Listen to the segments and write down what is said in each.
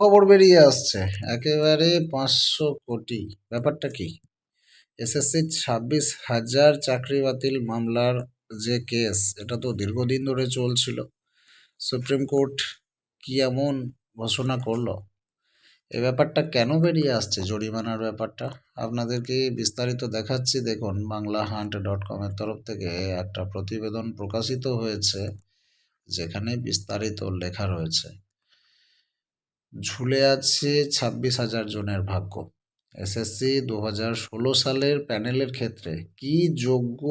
খবর বেরিয়ে আসছে। একেবারে পাঁচশো কোটি। ব্যাপারটা কি? এসএসসি ছাব্বিশ হাজার চাকরি বাতিল মামলার যে কেস, এটা তো দীর্ঘদিন ধরে চলছিল। সুপ্রিম কোর্ট কি এমন ঘোষণা করল? এ ব্যাপারটা কেন বেরিয়ে আসছে? জরিমানার ব্যাপারটা? আপনাদেরকে বিস্তারিত দেখাচ্ছি। দেখুন বাংলা হান্ট ডট কমের তরফ থেকে একটা প্রতিবেদন প্রকাশিত হয়েছে, যেখানে বিস্তারিত লেখা রয়েছে। ঝুলে আছে ছাব্বিশ হাজার জনের ভাগ্য। এসএসসি দু হাজার ষোলো সালের প্যানেলের ক্ষেত্রে কি যোগ্য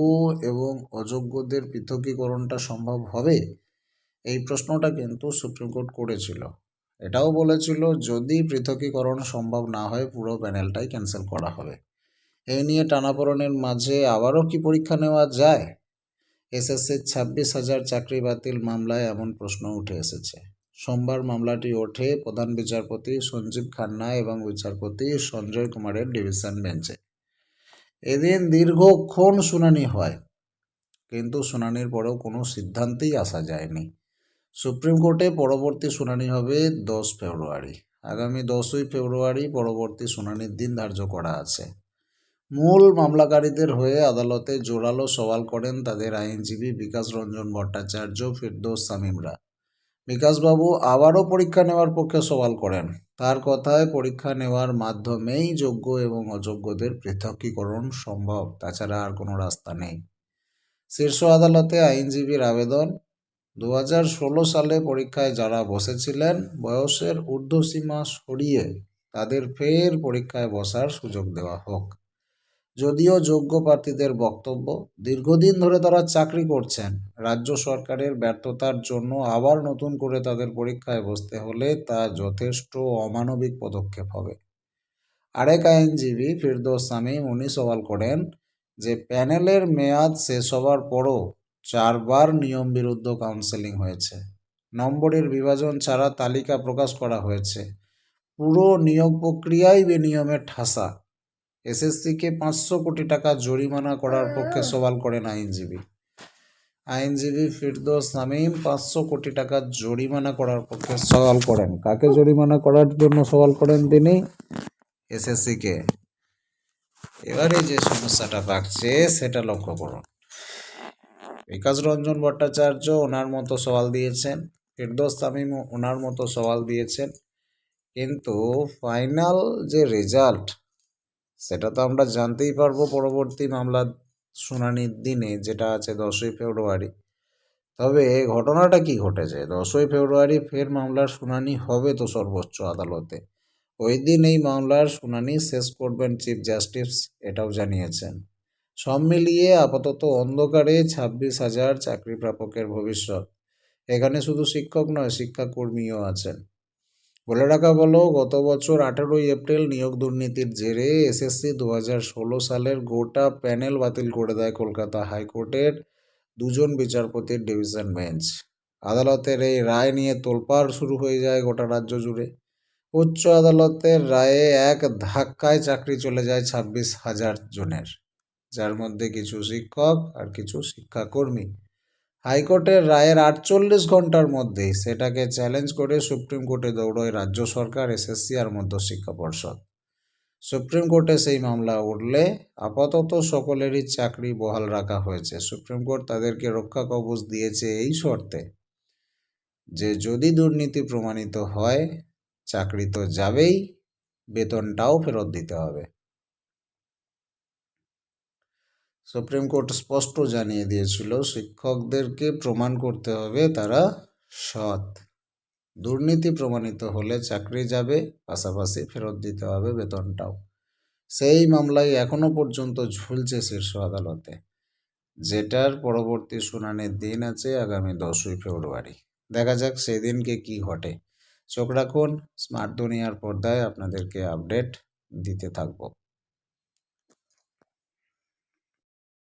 এবং অযোগ্যদের পৃথকীকরণটা সম্ভব হবে? এই প্রশ্নটা কিন্তু সুপ্রিম কোর্ট করেছিল। এটাও বলেছিল, যদি পৃথকীকরণ সম্ভব না হয়, পুরো প্যানেলটাই ক্যান্সেল করা হবে। এই নিয়ে টানাপোড়েনের মাঝে আবারও কি পরীক্ষা নেওয়া যায়? এসএসসির ছাব্বিশ হাজার চাকরি বাতিল মামলায় এমন প্রশ্ন উঠে এসেছে। সোমবার মামলাটি ওঠে প্রধান বিচারপতি সঞ্জীব খান্না এবং বিচারপতি সঞ্জয় কুমারের ডিভিশন বেঞ্চে। এদিন দীর্ঘক্ষণ শুনানি হয়, কিন্তু শুনানির পরেও কোনো সিদ্ধান্তেই আসা যায়নি। সুপ্রিম কোর্টে পরবর্তী শুনানি হবে দশ ফেব্রুয়ারি। আগামী দশই ফেব্রুয়ারি পরবর্তী শুনানির দিন ধার্য করা আছে। মূল মামলাকারীদের হয়ে আদালতে জোরালো সওয়াল করেন তাদের আইনজীবী বিকাশ রঞ্জন ভট্টাচার্য, ফিরদৌস সামিমরা বিকাশবাবু আবারও পরীক্ষা নেওয়ার পক্ষে সওয়াল করেন। তার কথায় পরীক্ষা নেওয়ার মাধ্যমেই যোগ্য এবং অযোগ্যদের পৃথকীকরণ সম্ভব, তাছাড়া আর কোনো রাস্তা নেই। শীর্ষ আদালতে আইনজীবীর আবেদন। দু হাজার ষোলো সালে পরীক্ষায় যারা বসেছিলেন, বয়সের ঊর্ধ্বসীমা সরিয়ে তাদের ফের পরীক্ষায় বসার সুযোগ দেওয়া হোক। যদিও যোগ্য প্রার্থীদের বক্তব্য, দীর্ঘদিন ধরে তারা চাকরি করছেন। রাজ্য সরকারের ব্যর্থতার জন্য আবার নতুন করে তাদের পরীক্ষায় বসতে হলে তা যথেষ্ট অমানবিক পদক্ষেপ হবে। আরেক আইনজীবী ফিরদোস সামিম উনি সওয়াল করেন যে, প্যানেলের মেয়াদ শেষ হওয়ার পরও চারবার নিয়ম বিরুদ্ধ কাউন্সেলিং হয়েছে। নম্বরের বিভাজন ছাড়া তালিকা প্রকাশ করা হয়েছে। পুরো নিয়োগ প্রক্রিয়াই বেনিয়মের ঠাসা। এসএসসিকে পাঁচশো কোটি টাকা জরিমানা করার পক্ষে সওয়াল করেন আইনজীবী। আইনজীবী ফিরদোস সামিম পাঁচশো কোটি টাকা জরিমানা করার পক্ষে সওয়াল করেন। কাকে জরিমানা করার জন্য সওয়াল করেন তিনি? এসএসসিকে এবারে যে সমস্যাটা থাকছে সেটা লক্ষ্য করুন। বিকাশ রঞ্জন ভট্টাচার্য ওনার মতো সওয়াল দিয়েছেন ফিরদোস তামিম ওনার মতো সওয়াল দিয়েছেন কিন্তু ফাইনাল যে রেজাল্ট সেটা তো আমরা জানতেই পারব পরবর্তী মামলার শুনানির দিনে, যেটা আছে দশই ফেব্রুয়ারি। তবে ঘটনাটা কি ঘটেছে? দশই ফেব্রুয়ারি ফের মামলার শুনানি হবে তো সর্বোচ্চ আদালতে। ওই দিন এই মামলার শুনানি শেষ করবেন চিফ জাস্টিস এটাও জানিয়েছেন। সব মিলিয়ে আপাতত অন্ধকারে ছাব্বিশ হাজার চাকরি প্রাপকের ভবিষ্যৎ। এখানে শুধু শিক্ষক নয়, শিক্ষাকর্মীও আছেন। বলে রাখা বলো গত বছর আঠেরোই এপ্রিল নিয়োগ দুর্নীতির জেরে এসএসসি দু হাজার ষোলো সালের গোটা প্যানেল বাতিল করে দেয় কলকাতা হাইকোর্টের দুজন বিচারপতির ডিভিশন বেঞ্চ। আদালতের এই রায় নিয়ে তোলপাড় শুরু হয়ে যায় গোটা রাজ্য জুড়ে। উচ্চ আদালতের রায়ে এক ধাক্কায় চাকরি চলে যায় ছাব্বিশ হাজার জনের, যার মধ্যে কিছু শিক্ষক আর কিছু শিক্ষাকর্মী। হাইকোর্টের রায়ের আটচল্লিশ ঘণ্টার মধ্যেই সেটাকে চ্যালেঞ্জ করে সুপ্রিম কোর্টে দৌড়য় রাজ্য সরকার, এসএসসি আর মধ্যশিক্ষা পর্ষদ। সুপ্রিম কোর্টে সেই মামলা উঠলে আপাতত সকলেরই চাকরি বহাল রাখা হয়েছে। সুপ্রিম কোর্ট তাদেরকে রক্ষা কবচ দিয়েছে এই শর্তে যে যদি দুর্নীতি প্রমাণিত হয়, চাকরি তো যাবেই, বেতনটাও ফেরত দিতে হবে। সুপ্রিম কোর্ট স্পষ্ট জানিয়ে দিয়েছিল, শিক্ষকদেরকে প্রমাণ করতে হবে তারা সৎ। দুর্নীতি প্রমাণিত হলে চাকরি যাবে, পাশাপাশি ফেরত দিতে হবে বেতনটাও। সেই মামলায় এখনও পর্যন্ত ঝুলছে শীর্ষ আদালতে, যেটার পরবর্তী শুনানির দিন আছে আগামী দশই ফেব্রুয়ারি। দেখা যাক সেদিনকে কি ঘটে। চোখ রাখুন, স্মার্ট দুনিয়ার পর্দায় আপনাদেরকে আপডেট দিতে থাকব।